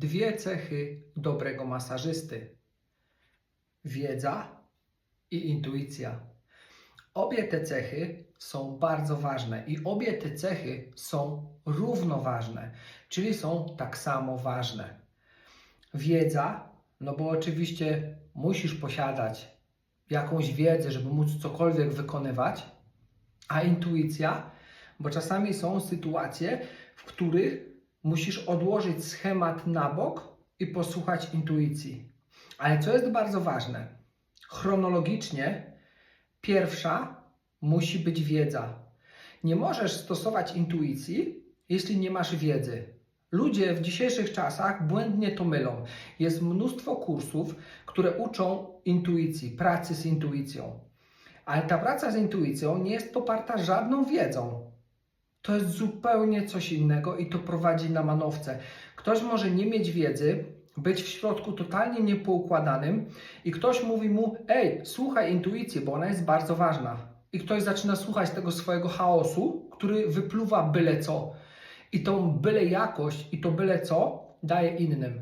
Dwie cechy dobrego masażysty: wiedza i intuicja. Obie te cechy są bardzo ważne i obie te cechy są równoważne, czyli są tak samo ważne. Wiedza, no bo oczywiście musisz posiadać jakąś wiedzę, żeby móc cokolwiek wykonywać, a intuicja, bo czasami są sytuacje, w których musisz odłożyć schemat na bok i posłuchać intuicji. Ale co jest bardzo ważne, chronologicznie pierwsza musi być wiedza. Nie możesz stosować intuicji, jeśli nie masz wiedzy. Ludzie w dzisiejszych czasach błędnie to mylą. Jest mnóstwo kursów, które uczą intuicji, pracy z intuicją. Ale ta praca z intuicją nie jest poparta żadną wiedzą. To jest zupełnie coś innego i to prowadzi na manowce. Ktoś może nie mieć wiedzy, być w środku totalnie niepoukładanym i ktoś mówi mu: Ej, słuchaj intuicji, bo ona jest bardzo ważna. I ktoś zaczyna słuchać tego swojego chaosu, który wypluwa byle co. I tą byle jakość i to byle co daje innym.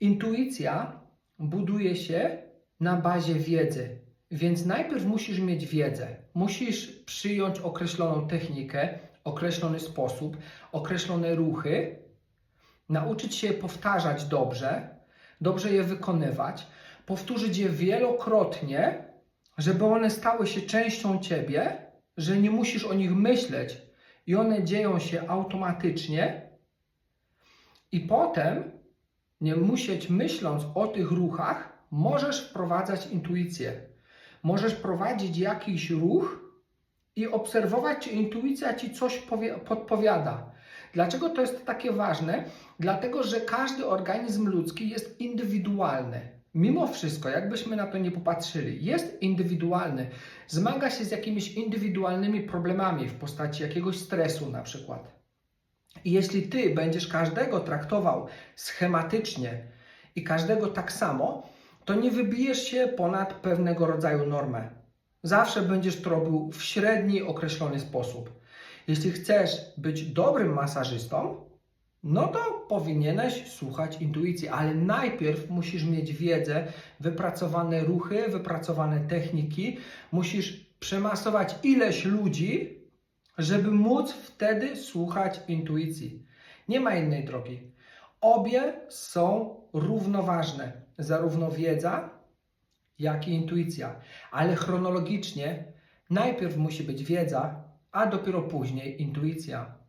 Intuicja buduje się na bazie wiedzy. Więc najpierw musisz mieć wiedzę. Musisz przyjąć określoną technikę, określony sposób, określone ruchy, nauczyć się je powtarzać dobrze, dobrze je wykonywać, powtórzyć je wielokrotnie, żeby one stały się częścią ciebie, że nie musisz o nich myśleć i one dzieją się automatycznie. I potem, nie musieć myśląc o tych ruchach, możesz wprowadzać intuicję. Możesz prowadzić jakiś ruch i obserwować, czy intuicja ci coś powie- podpowiada. Dlaczego to jest takie ważne? Dlatego, że każdy organizm ludzki jest indywidualny. Mimo wszystko, jakbyśmy na to nie popatrzyli, jest indywidualny. Zmaga się z jakimiś indywidualnymi problemami w postaci jakiegoś stresu, na przykład. I jeśli ty będziesz każdego traktował schematycznie i każdego tak samo, to nie wybijesz się ponad pewnego rodzaju normę. Zawsze będziesz to robił w średni, określony sposób. Jeśli chcesz być dobrym masażystą, no to powinieneś słuchać intuicji, ale najpierw musisz mieć wiedzę, wypracowane ruchy, wypracowane techniki, musisz przemasować ileś ludzi, żeby móc wtedy słuchać intuicji. Nie ma innej drogi. Obie są równoważne, zarówno wiedza, jak i intuicja, ale chronologicznie najpierw musi być wiedza, a dopiero później intuicja.